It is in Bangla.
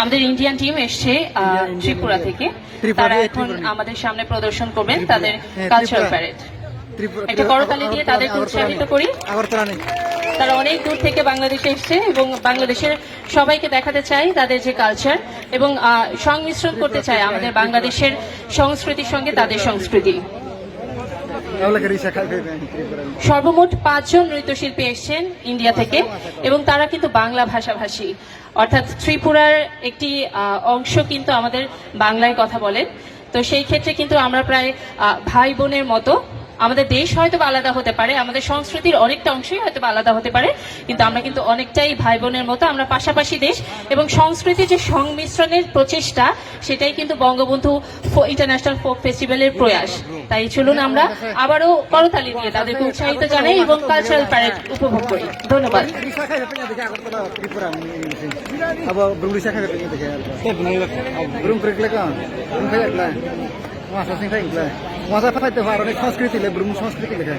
আমাদের ইন্ডিয়ান টিম এসছে ত্রিপুরা থেকে। তারা এখন আমাদের সামনে প্রদর্শন করবেন তাদের কালচারাল প্যারেড একটা করতালি দিয়ে তাদেরকে উৎসাহিত করি। তারা অনেক দূর থেকে বাংলাদেশে এসছে এবং বাংলাদেশের সবাইকে দেখাতে চাই তাদের যে কালচার এবং সংমিশ্রণ করতে চায় আমাদের বাংলাদেশের সংস্কৃতির সঙ্গে তাদের সংস্কৃতি। সর্বমোট পাঁচজন নৃত্যশিল্পী এসছেন ইন্ডিয়া থেকে এবং তারা কিন্তু বাংলা ভাষাভাষী। অর্থাৎ ত্রিপুরার একটি অংশ কিন্তু আমাদের বাংলায় কথা বলেন তো সেই ক্ষেত্রে কিন্তু আমরা প্রায় ভাই বোনের মতো আমাদের দেশ হয়তো আলাদা হতে পারে আমাদের সংস্কৃতির অনেকটা অংশই হয়তো আলাদা হতে পারে কিন্তু আমরা কিন্তু অনেকটাই ভাই বোনের মতো আমরা পাশাপাশি দেশ এবং সংস্কৃতির যে সংমিশ্রণের প্রচেষ্টা সেটাই কিন্তু বঙ্গবন্ধু ইন্টারন্যাশনাল ফোক ফেস্টিভ্যালের প্রয়াস। তাই চলুন আমরা আবারও করতালি দিয়ে তাদেরকে উৎসাহিত জানাই এবং কালচারাল প্যারেড উপভোগ করি। ধন্যবাদ। अब মজা পাইতে হয় আর অনেক সংস্কৃতি ব্রহ্ম সংস্কৃতি লেখা